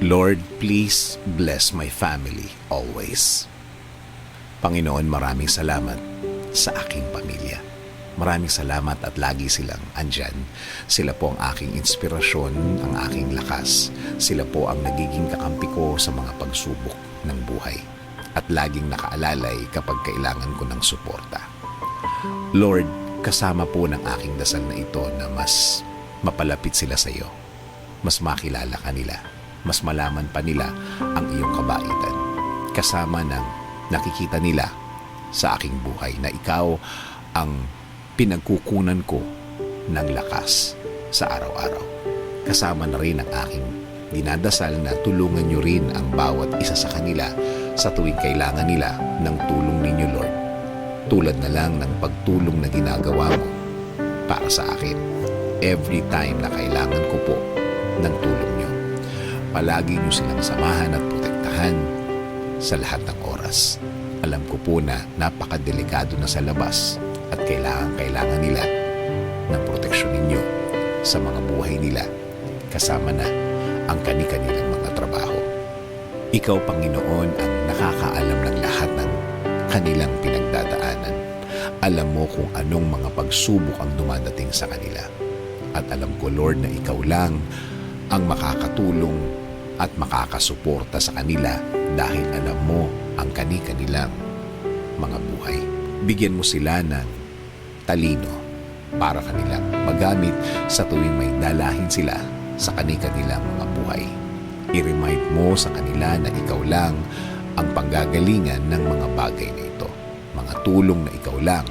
Lord, please bless my family always. Panginoon, maraming salamat sa aking pamilya. Maraming salamat at lagi silang andyan. Sila po ang aking inspirasyon, ang aking lakas. Sila po ang nagiging kakampi ko sa mga pagsubok ng buhay. At laging nakaalalay kapag kailangan ko ng suporta. Lord, kasama po ng aking dasal na ito na mas mapalapit sila sa iyo. Mas makilala ka nila. Mas malaman pa nila ang iyong kabaitan. Kasama ng nakikita nila sa aking buhay na ikaw ang pinagkukunan ko ng lakas sa araw-araw. Kasama na rin ang aking dinadasal na tulungan niyo rin ang bawat isa sa kanila sa tuwing kailangan nila ng tulong ninyo, Lord. Tulad na lang ng pagtulong na ginagawa mo para sa akin. Every time na kailangan ko po ng tulong. Palagi niyo silang samahan at protektahan sa lahat ng oras. Alam ko po na napakadelikado na sa labas at kailangan-kailangan nila ng proteksyon ninyo sa mga buhay nila kasama na ang kani-kanilang mga trabaho. Ikaw, Panginoon, ang nakakaalam ng lahat ng kanilang pinagdadaanan. Alam mo kung anong mga pagsubok ang dumadating sa kanila. At alam ko, Lord, na ikaw lang ang makakatulong at makakasuporta sa kanila dahil alam mo ang kani-kanilang mga buhay. Bigyan mo sila ng talino para kanilang magamit sa tuwing may dalahin sila sa kani-kanilang mga buhay. I-remind mo sa kanila na ikaw lang ang panggagalingan ng mga bagay na ito. Mga tulong na ikaw lang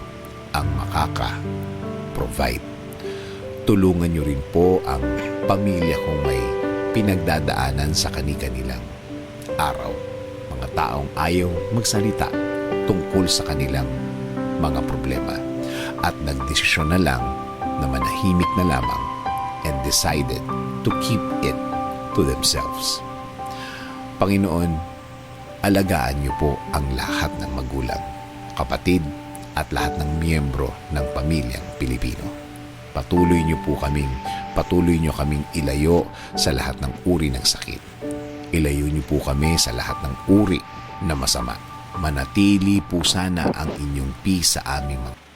ang makaka-provide. Tulungan niyo rin po ang pamilya kong may pinagdadaanan sa kani-kanilang araw. Mga taong ayaw magsalita tungkol sa kanilang mga problema at nagdesisyon na lang na manahimik na lamang and decided to keep it to themselves. Panginoon, alagaan niyo po ang lahat ng magulang, kapatid at lahat ng miyembro ng pamilyang Pilipino. Patuloy niyo po kaming, patuloy niyo kaming ilayo sa lahat ng uri ng sakit. Ilayo niyo po kami sa lahat ng uri na masama. Manatili po sana ang inyong peace sa aming mga